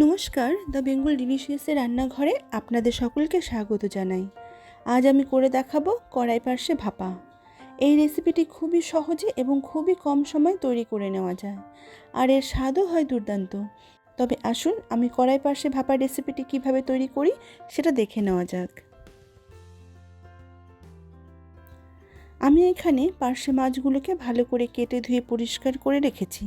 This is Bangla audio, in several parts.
নমস্কার, দ্য বেঙ্গল ডিলিশিয়াসের রান্নাঘরে আপনাদের সকলকে স্বাগত জানাই। আজ আমি করে দেখাবো কড়াই পার্শ্বে ভাপা। এই রেসিপিটি খুবই সহজে এবং খুবই কম সময় তৈরি করে নেওয়া যায় আর এর স্বাদও হয় দুর্দান্ত। তবে আসুন, আমি কড়াই পার্শ্বে ভাপা রেসিপিটি কীভাবে তৈরি করি সেটা দেখে নেওয়া যাক। আমি এখানে পার্শ্বে মাছগুলোকে ভালো করে কেটে ধুয়ে পরিষ্কার করে রেখেছি।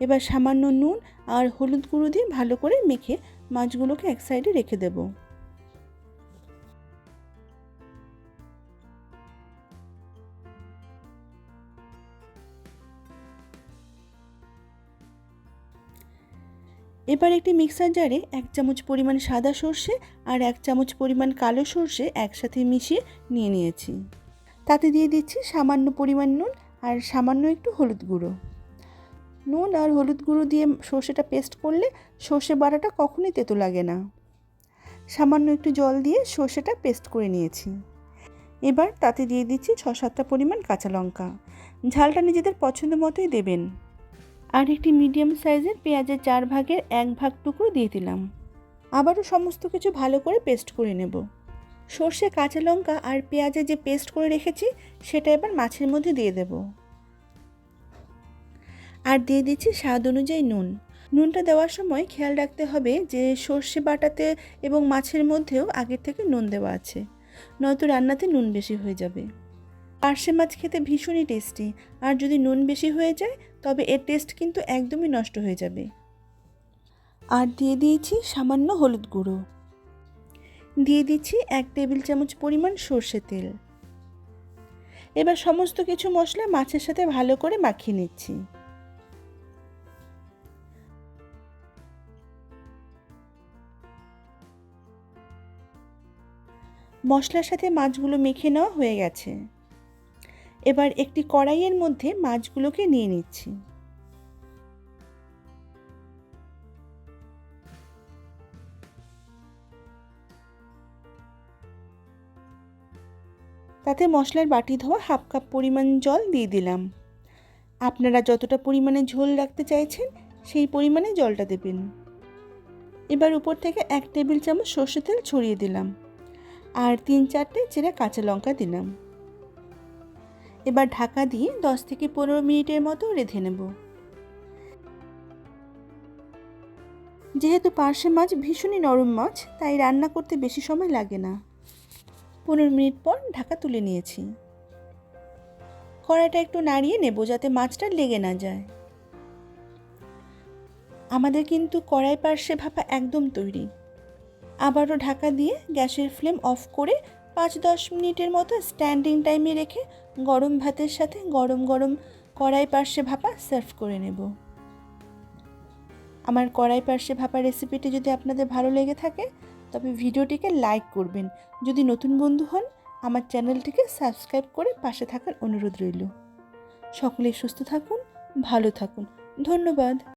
এবার সামান্য নুন আর হলুদ গুঁড়ো দিয়ে ভালো করে মেখে মাছগুলোকে এক সাইডে রেখে দেব। এবার একটি মিক্সার জারে এক চামচ পরিমাণ সাদা সর্ষে আর এক চামচ পরিমাণ কালো সর্ষে একসাথে মিশিয়ে নিয়ে নিয়েছি। তাতে দিয়ে দিচ্ছি সামান্য পরিমাণ নুন আর সামান্য একটু হলুদ গুঁড়ো। নুন আর হলুদ গুঁড়ো দিয়ে সর্ষেটা পেস্ট করলে সর্ষে বাটাটা কখনোই তেতো লাগে না। সামান্য একটু জল দিয়ে সর্ষেটা পেস্ট করে নিয়েছি। এবার তাতে দিয়ে দিচ্ছি ছ সাতটা পরিমাণ কাঁচা লঙ্কা। ঝালটা নিজেদের পছন্দ মতোই দেবেন। আর একটি মিডিয়াম সাইজের পেঁয়াজের চার ভাগের এক ভাগ টুকরো দিয়ে দিলাম। আবারও সমস্ত কিছু ভালো করে পেস্ট করে নেব। সর্ষে, কাঁচা লঙ্কা আর পেঁয়াজে যে পেস্ট করে রেখেছি, সেটা এবার মাছের মধ্যে দিয়ে দেব। আর দিয়ে দিচ্ছি স্বাদ অনুযায়ী নুন। নুনটা দেওয়ার সময় খেয়াল রাখতে হবে যে সর্ষে বাটাতে এবং মাছের মধ্যেও আগের থেকে নুন দেওয়া আছে, নয়তো রান্নাতে নুন বেশি হয়ে যাবে। পার্শে মাছ খেতে ভীষণই টেস্টি, আর যদি নুন বেশি হয়ে যায়, তবে এর টেস্ট কিন্তু একদমই নষ্ট হয়ে যাবে। আর দিয়ে দিয়েছি সামান্য হলুদ গুঁড়ো। দিয়ে দিচ্ছি এক টেবিল চামচ পরিমাণ সর্ষে তেল। এবার সমস্ত কিছু মশলা মাছের সাথে ভালো করে মাখিয়ে নিচ্ছি। মশলার সাথে মাছগুলো মেখে নেওয়া হয়ে গেছে। এবার একটি কড়াইয়ের মধ্যে মাছগুলোকে নিয়ে নিচ্ছি। তাতে মশলার বাটি ধোয়া হাফ কাপ পরিমাণ জল দিয়ে দিলাম। আপনারা যতটা পরিমাণে ঝোল রাখতে চাইছেন, সেই পরিমাণে জলটা দেবেন। এবার উপর থেকে এক টেবিল চামচ সর্ষে তেল ছড়িয়ে দিলাম আর তিন চারটে চেরা কাঁচা লঙ্কা দিলাম। এবার ঢাকা দিয়ে দশ থেকে পনেরো মিনিটের মতো রেঁধে নেব। যেহেতু পার্শে মাছ ভীষণই নরম মাছ, তাই রান্না করতে বেশি সময় লাগে না। পনেরো মিনিট পর ঢাকা তুলে নিয়েছি। কড়াইটা একটু নাড়িয়ে নেব যাতে মাছটা লেগে না যায়। আমাদের কিন্তু কড়াই পার্শ্বে ভাপা একদম তৈরি। আবারও ঢাকা দিয়ে গ্যাসের ফ্লেম অফ করে পাঁচ দশ মিনিটের মতো স্ট্যান্ডিং টাইমে রেখে গরম ভাতের সাথে গরম গরম কড়াই পার্শ্বে ভাপা সার্ভ করে নেব। আমার কড়াই পার্শ্বে ভাপা রেসিপিটি যদি আপনাদের ভালো লেগে থাকে, তবে ভিডিওটিকে লাইক করবেন। যদি নতুন বন্ধু হন, আমার চ্যানেলটিকে সাবস্ক্রাইব করে পাশে থাকার অনুরোধ রইল। সকলে সুস্থ থাকুন, ভালো থাকুন। ধন্যবাদ।